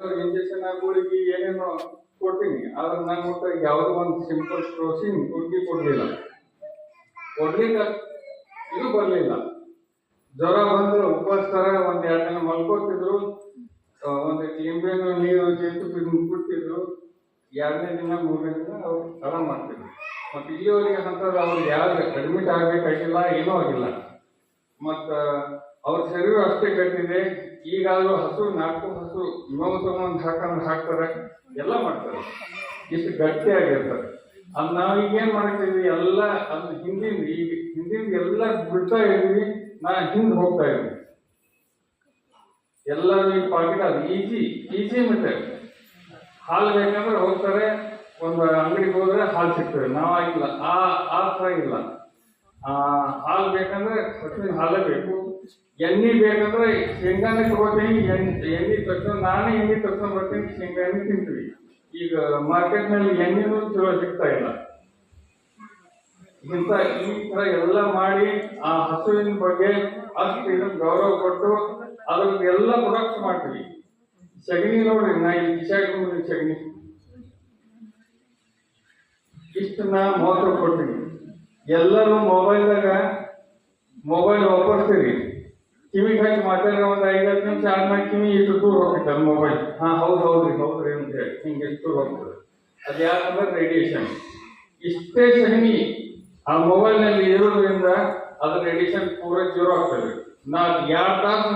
Injection ಗುಳಿಗೆ ಏನೇನೋ ಕೊಡ್ತೀನಿ. ಆದ್ರೆ ನಾನು ಮತ್ತೆ ಯಾವುದೋ ಒಂದು ಸಿಂಪಲ್ ಸ್ಟ್ರೋಸಿನ್ ಗುಳಿಗೆ ಕೊಡ್ಲಿಲ್ಲ. ಕೊಡ್ಲಿಕ್ಕೆ ಇದು ಬರಲಿಲ್ಲ. ಜ್ವರ ಬಂದ್ರೆ ಉಪವಾಸ ಒಂದ್ ಎರಡು ದಿನ ಮಲ್ಕೋತಿದ್ರು. ಒಂದು ಲಿಂಬೆಹಣ್ಣು, ನೀರು ಜೇತು ಬಿಟ್ಟಿದ್ರು ಎರಡನೇ ದಿನ, ಮೂರನೇ ದಿನ ಅವ್ರು ಆರಾಮ್ ಮಾಡ್ತಿದ್ರು. ಮತ್ತೆ ಇಲ್ಲಿವರೆಗೆ ಅಂತಂದ್ರೆ ಅವ್ರಿಗೆ ಯಾರು ಅಡ್ಮಿಟ್ ಆಗ್ಬೇಕಾಗಿಲ್ಲ, ಏನೂ ಆಗಿಲ್ಲ. ಮತ್ತ ಅವ್ರ ಶರೀರ ಅಷ್ಟೇ ಕಟ್ಟಿದೆ. ಈಗಾಗಲೂ ಹಸು, ನಾಲ್ಕು ಹಸು ಇನ್ನೊಂದು ತಗೊಂಡು ಹಾಕೊಂಡು ಹಾಕ್ತಾರೆ. ಎಲ್ಲ ಮಾಡ್ತಾರೆ. ಇಷ್ಟು ಗಟ್ಟಿ ಆಗಿರ್ತಾರೆ ಅದು ನಾವು ಈಗೇನು ಮಾಡ್ತೀವಿ ಎಲ್ಲ ಅದು ಹಿಂದಿಂದ ಈಗ ಹಿಂದಿಂದ ಎಲ್ಲ ಬಿಡ್ತಾ ಇದೀವಿ. ನಾ ಹಿಂದೆ ಹೋಗ್ತಾ ಇದ್ವಿ. ಎಲ್ಲರೂ ಈಗ ಪಾಕೆಟ್ ಅದು ಈಜಿ ಈಜಿ ಮೆಥಡ್ ಹಾಲು ಬೇಕಂದ್ರೆ ಹೋಗ್ತಾರೆ. ಒಂದು ಅಂಗಡಿಗೆ ಹೋದ್ರೆ ಹಾಲು ಸಿಗ್ತದೆ. ನಾವಾಗಿಲ್ಲ ಆ ಆ ಥರ ಇಲ್ಲ. ಹಾಲು ಬೇಕಂದ್ರೆ ಹಸುವಿನ ಹಾಲೇ ಬೇಕು. ಎಣ್ಣೆ ಬೇಕಂದ್ರೆ ಶೇಂಗಾನೆ ತಗೋತೀನಿ, ಎಣ್ಣೆ ಎಣ್ಣೆ ತರ್ಸೋ ನಾನೇ ಎಣ್ಣೆ ತಗೊಂಡ್ ಬರ್ತೀನಿ ಶೇಂಗಾ ತಿಂತೀವಿ. ಈಗ ಮಾರ್ಕೆಟ್ನಲ್ಲಿ ಎಣ್ಣೆನೂ ಚಲೋ ಸಿಗ್ತಾ ಇಲ್ಲ. ಇಂಥ ಈ ತರ ಎಲ್ಲ ಮಾಡಿ ಆ ಹಸುವಿನ ಬಗ್ಗೆ ಅಷ್ಟು ಇದನ್ನ ಗೌರವ ಕೊಟ್ಟು ಅದ್ರದ್ದು ಎಲ್ಲ ಪ್ರೊಡಕ್ಟ್ಸ್ ಮಾಡ್ತೀವಿ. ಸಗಣಿ ನೋಡ್ರಿ ನಾ ಈ ಬಿಸಾಡ್ಕೊಂಡು ಸಗಣಿ. ಇಷ್ಟು ನಾ ಮಹತ್ವ ಕೊಡ್ತೀನಿ. ಎಲ್ಲರೂ ಮೊಬೈಲ್ದಾಗ ಮೊಬೈಲ್ ವಾಪರ್ಸ್ತೀರಿ ಕಿವಿಗೆ ಹಾಕಿ ಮಾತಾಡಿದ್ರೆ ಒಂದು ಐದತ್ತು ನಿಮಿಷ ಆದ್ಮೇಲೆ ಕಿವಿ ಇಷ್ಟು ದೂರ ಹೋಗುತ್ತೆ ಅದು ಮೊಬೈಲ್ ಹಾ ಹೌದು ಹೌದ್ರಿ ಹೌದ್ರಿ ಅಂತ ಹೇಳಿ. ಹಿಂಗೆ ಎಷ್ಟು ದೂರ ಹೋಗ್ತದೆ. ಅದು ಯಾಕಂದ್ರೆ ರೇಡಿಯೇಷನ್ ಇಷ್ಟೇ ಸಗಣಿ ಆ ಮೊಬೈಲ್ನಲ್ಲಿ ಇರೋದ್ರಿಂದ ಅದು ರೇಡಿಯೇಷನ್ ಪೂರ ಜೀರೋ ಆಗ್ತದೆ. ನಾ ಎರಡು ತಾಸು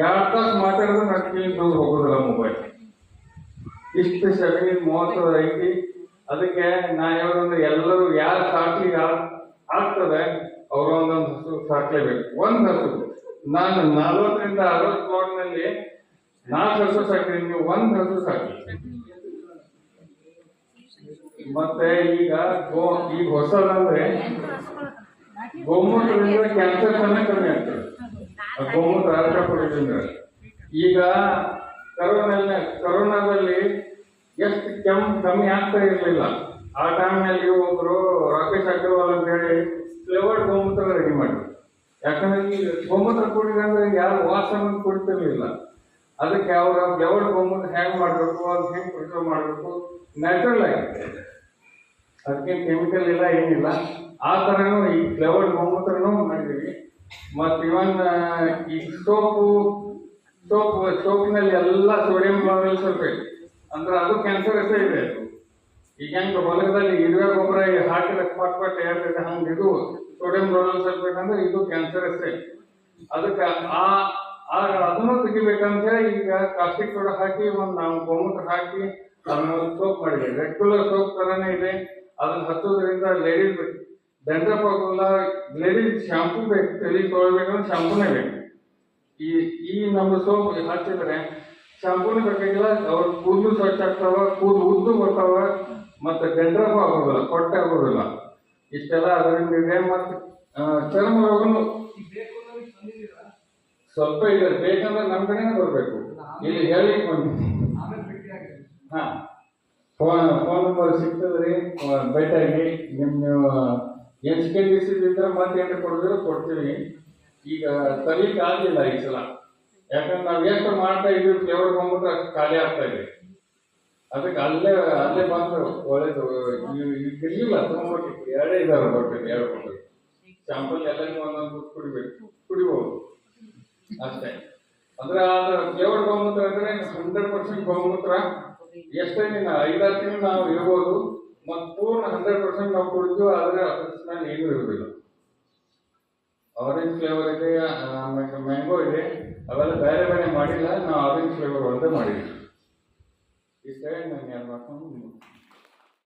ಎರಡು ತಾಸು ಮಾತಾಡಿದ್ರೆ ನನ್ನ ಕಿವಿ ದೂರ ಹೋಗೋದಿಲ್ಲ ಮೊಬೈಲ್ ಇಷ್ಟು ಸಗಣಿ ಮಹತ್ವ ಐತಿ. ಅದಕ್ಕೆ ನಾ ಹೇಳೋದಂದ್ರೆ ಎಲ್ಲರೂ ಯಾರು ಸಾಕ್ಲಿ ಯಾರು ಆಗ್ತದೆ ಅವ್ರ ಒಂದೊಂದು ಹಸು ಸಾಕ್ಲೇಬೇಕು. ಒಂದು ಹಸು ನಾನು ನಲ್ವತ್ತರಿಂದ ಅರವತ್ತು ನಲ್ಲಿ ನಾಲ್ಕು ಹಸು ಸಾಕಿ ನೀವು ಒಂದ್ ಹಸು ಸಾಕಿ ಮತ್ತೆ ಈಗ ಗೋ ಈಗ ಹೊಸದಂದ್ರೆ ಗೋಮೂತ್ರದಿಂದ ಕ್ಯಾನ್ಸರ್ ಕಮ್ಮಿ ಕಮ್ಮಿ ಆಗ್ತದೆ ಗೋಮೂತ್ರ ಅರ್ಥ ಕೊಡೋದ್ರಿಂದ. ಈಗ ಕರೋನಾ ಕರೋನಾದಲ್ಲಿ ಎಷ್ಟು ಕೆಮ್ ಕಮ್ಮಿ ಆಗ್ತಾ ಇರಲಿಲ್ಲ. ಆ ಟೈಮ್ನಲ್ಲಿ ಒಬ್ರು ರಾಕೇಶ್ ಅಗ್ರವಾಲ್ ಅಂತ ಹೇಳಿ ಫ್ಲೇವರ್ಡ್ ಗೋಮೂತ್ರ ರೆಡಿ ಮಾಡಿ ಯಾಕಂದ್ರೆ ಈ ಗೋಮೂತ್ರ ಅಂದ್ರೆ ಯಾರು ವಾಸನ ಕೊಡ್ತಿರ್ಲಿಲ್ಲ. ಅದಕ್ಕೆ ಅವ್ರ ಯಾವ ಗೋಮೂತ್ರ ಹ್ಯಾಂಗ್ ಮಾಡ್ಬೇಕು ಅದು ಹೆಂಗ್ ಪ್ರಿಸರ್ವ್ ಮಾಡ್ಬೇಕು ನ್ಯಾಚುರಲ್ ಆಗಿ. ಅದಕ್ಕೆ ಕೆಮಿಕಲ್ ಇಲ್ಲ, ಏನಿಲ್ಲ. ಆ ಥರನೂ ಈ ಫ್ಲೇವರ್ಡ್ ಗೋಮೂತ್ರನೂ ಮಾಡಿದ್ದೀವಿ ಮತ್ತು ಇವನ್ ಈ ಸೋಪು ಸೋಪ್ ಸೋಪಿನಲ್ಲಿ ಎಲ್ಲ ಸೋಡಿಯಂ ಕ್ಲೋರೈಡ್ ಸಲ್ಫೇಟ್ ಅಂದ್ರೆ ಅದು ಕ್ಯಾನ್ಸರ್ ಅಷ್ಟೇ ಇದೆ. ಈಗ ಹೊಲದಲ್ಲಿ ಇರುವೆ ಗೊಬ್ಬರ ಹಾಕಿದ ಪಟ್ ಪಟ್ ಹೇಳ್ತೈತೆ ಹಂಗೆ ಇದು ಸೋಡಿಯಂ ಕ್ಲೋರೈಡ್ ಸಲ್ಫೇಟ್ ಅಂದ್ರೆ ಇದು ಕ್ಯಾನ್ಸರ್ ಅಷ್ಟೇ. ಅದಕ್ಕೆ ಆ ಅದನ್ನು ತೆಗಿಬೇಕಂತ ಹೇಳಿ ಈಗ ಕಾಸ್ಟಿಕ್ ಸೋಡಾ ಹಾಕಿ ಒಂದು ನಾವು ಗೋಮೂತ್ರ ಹಾಕಿ ಅದನ್ನ ಸೋಪ್ ಮಾಡಿದೆ. ರೆಗ್ಯುಲರ್ ಸೋಪ್ ತರನೇ ಇದೆ. ಅದನ್ನ ಹಚ್ಚೋದ್ರಿಂದ ಲೇಡೀಸ್ ದಂಡ್ರಪ್ ಆಗೋಲ್ಲ ಲೇಡೀಸ್ ಶಾಂಪೂ ಬೇಕು. ತಲೆ ತೊಳಬೇಕಂದ್ರೆ ಶಾಂಪೂನೇ ಬೇಕು. ಈ ಈ ನಮ್ಮ ಸೋಪ್ ಹಚ್ಚಿದ್ರೆ ಶಾಂಪೂನು ಬೇಕಾಗಿಲ್ಲ. ಅವ್ರ ಕೂದಲು ಸ್ವಚ್ಛ ಆಗ್ತಾವ, ಕೂದಲು ಉದ್ದು ಬರ್ತಾವ, ಮತ್ತೆ ಡೆಂಡ್ರಫ್ ಆಗೋದಿಲ್ಲ ಕೊಟ್ಟೆ ಆಗೋದಿಲ್ಲ ಇಷ್ಟೆಲ್ಲ ಅದರಿಂದ ಮತ್ತೆ ಚರ್ಮ ರೋಗನು ಸ್ವಲ್ಪ ಇದೆ. ಬೇಕಂದ್ರೆ ನಮ್ಮ ಕಡೆನೇ ಬರಬೇಕು. ಇಲ್ಲಿ ಹೇಳಿ ಹಾ. ಫೋನ್ ಫೋನ್ ನಂಬರ್ ಸಿಗ್ತದ್ರಿ ಭೇಟಿಯಾಗಿ ನಿಮ್ಮ ನೀವು ಏನು ಚಿಕನ್ ಡಿಸೀಸ್ ಮತ್ತೆ ಏನು ಕೊಡಿದ್ರೆ ಕೊಡ್ತೀವಿ. ಈಗ ತಲೀಕ್ ಆಗಲಿಲ್ಲ ಈ ಸಲ. ಯಾಕಂದ್ರೆ ನಾವು ಎಷ್ಟು ಮಾಡ್ತಾ ಇದ್ವಿ ಫ್ಲೇವರ್ ಬಂದ್ಬಿಟ್ರೆ ಖಾಲಿ ಆಗ್ತಾ ಇದೆ. ಅದಕ್ಕೆ ಅಲ್ಲೇ ಅಲ್ಲೇ ಬಂದು ಒಳ್ಳೇದು ಇರ್ಲಿಲ್ಲ ತಗೊಂಡ್ಬೇಕು ಎರಡೇ ಇದಾವೆ ಬರ್ಬೇಕು ಎರಡು ಕೊಟ್ಟು ಶಾಂಪಲ್ ಎಲ್ಲರಿಗೂ ಒಂದೊಂದು ಕುಡಿಬೇಕು. ಕುಡಿಬಹುದು ಅಷ್ಟೇ. ಅಂದ್ರೆ ಅದು ಫ್ಲೇವರ್ ಗೋಮೂತ್ರ ಅಂದ್ರೆ ಹಂಡ್ರೆಡ್ ಪರ್ಸೆಂಟ್ ಗೋಮೂತ್ರ. ಎಷ್ಟೇ ನೀನು ಐದಾರು ತಿಂಗಳು ನಾವು ಇರ್ಬೋದು ಮತ್ತು ಪೂರ್ಣ ಹಂಡ್ರೆಡ್ ಪರ್ಸೆಂಟ್ ನಾವು ಕುಡಿದ್ವಿ ಆದ್ರೆ ಅದ್ರ ಸ್ಮೆಲ್ ಏನೂ ಇರುವುದಿಲ್ಲ. ಆರೆಂಜ್ ಫ್ಲೇವರ್ ಇದೆ ಮ್ಯಾಂಗೋ ಇದೆ, ಅವೆಲ್ಲ ಬೇರೆ ಬೇರೆ ಮಾಡಿಲ್ಲ, ನಾವು ಆರೆಂಜ್ ಫ್ಲೇವರ್ ಒಂದೇ ಮಾಡಿದ್ವಿ ಇಷ್ಟೇ ನಾನು ಯಾರು ಮಾಡ್ಕೊಂಡು